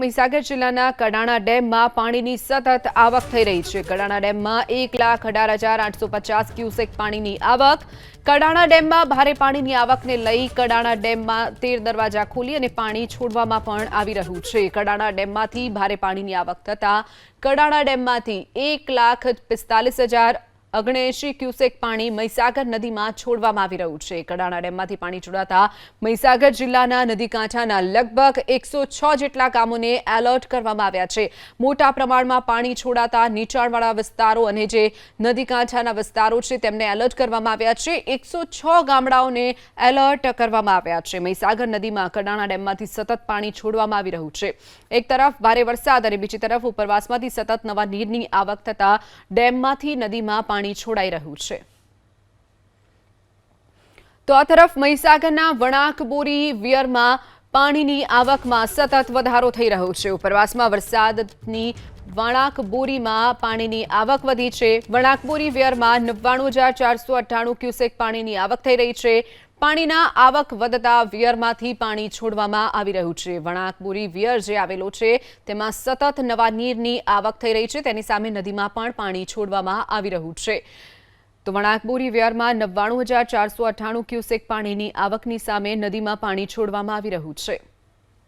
મહીસાગર જિલ્લાના કડાણા ડેમમાં પાણીની સતત આવક થઈ રહી છે. કડાણા ડેમમાં એક લાખ અઢાર હજાર આઠસો પચાસ ક્યુસેક પાણીની આવક. કડાણા ડેમમાં ભારે પાણીની આવકને લઈ કડાણા ડેમમાં તેર દરવાજા ખોલી અને પાણી છોડવામાં પણ આવી રહ્યું છે. કડાણા ડેમમાંથી ભારે પાણીની આવક થતાં કડાણા ડેમમાંથી એક લાખ પિસ્તાલીસ હજાર ઓગણએંશી ક્યુસેક પાણી મહીસાગર નદીમાં છોડવામાં આવી રહ્યું છે. કડાણા ડેમમાંથી પાણી છોડાતા મહીસાગર જિલ્લાના નદી કાંઠાના લગભગ એકસો છ જેટલા ગામોને એલર્ટ કરવામાં આવ્યા છે. મોટા પ્રમાણમાં પાણી છોડાતા નીચાણવાળા વિસ્તારો અને જે નદી કાંઠાના વિસ્તારો છે તેમને એલર્ટ કરવામાં આવ્યા છે. એકસો છ ગામડાઓને એલર્ટ કરવામાં આવ્યા છે. મહીસાગર નદીમાં કડાણા ડેમમાંથી સતત પાણી છોડવામાં આવી રહ્યું છે. એક તરફ ભારે વરસાદ અને બીજી તરફ ઉપરવાસમાંથી સતત નવા નીરની આવક થતા ડેમમાંથી નદીમાં છોડાઈ રહ્યું છે. તો આ તરફ મહીસાગરના વણાકબોરી વિયરમાં પાણીની આવકમાં સતત વધારો થઈ રહ્યો છે. ઉપરવાસમાં વરસાદની વણાકબોરીમાં પાણીની આવક વધી છે. વણાકબોરી વિયરમાં નવ્વાણું હજાર ચારસો અઠ્ઠાણું ક્યુસેક પાણીની આવક થઈ રહી છે. પાણીના આવક વધતા વિયરમાંથી પાણી છોડવામાં આવી રહ્યું છે. વણાકબુરી વિયર જે આવેલો છે, તેમાં સતત નવા નીરની આવક થઈ રહી છે. તેની સામે નદીમાં પણ પાણી છોડવામાં આવી રહ્યું છે. તો વણાકબોરી વિયરમાં નવ્વાણું હજાર ચારસો અઠ્ઠાણું ક્યુસેક પાણીની આવકની સામે નદીમાં પાણી છોડવામાં આવી રહ્યું છે.